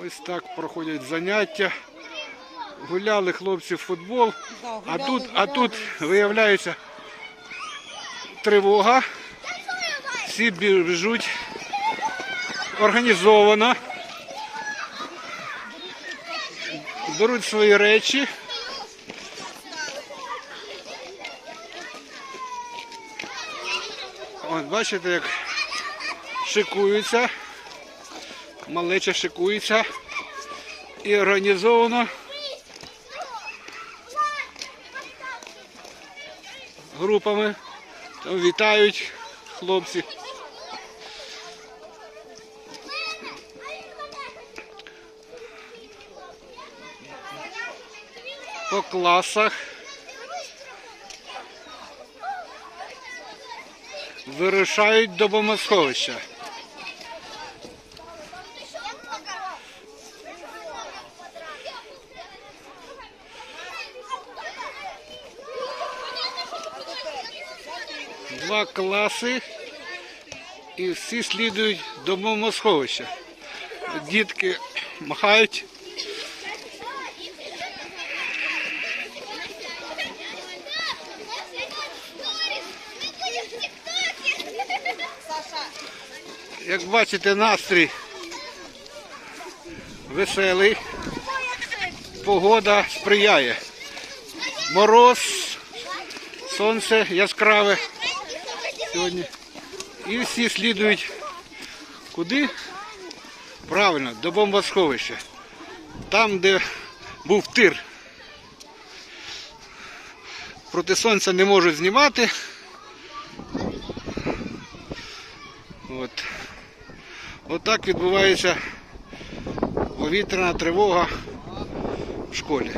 Ось так проходять заняття. Гуляли хлопці в футбол, Да, а тут, а тут виявляється тривога. Всі біжуть організовано. Беруть свої речі. От бачите, як шикуються. Малеча шикується і організовано групами. Там вітають хлопці. По класах. Вирушають до бомбосховища. Два класи і всі слідують до бомбосховища. Дітки махають. Як бачите, настрій веселий, погода сприяє. Мороз, сонце яскраве сьогодні. І всі слідують куди? Правильно, до бомбосховища. Там, де був тир. Проти сонця не можуть знімати. От. Отак відбувається повітряна тривога в школі.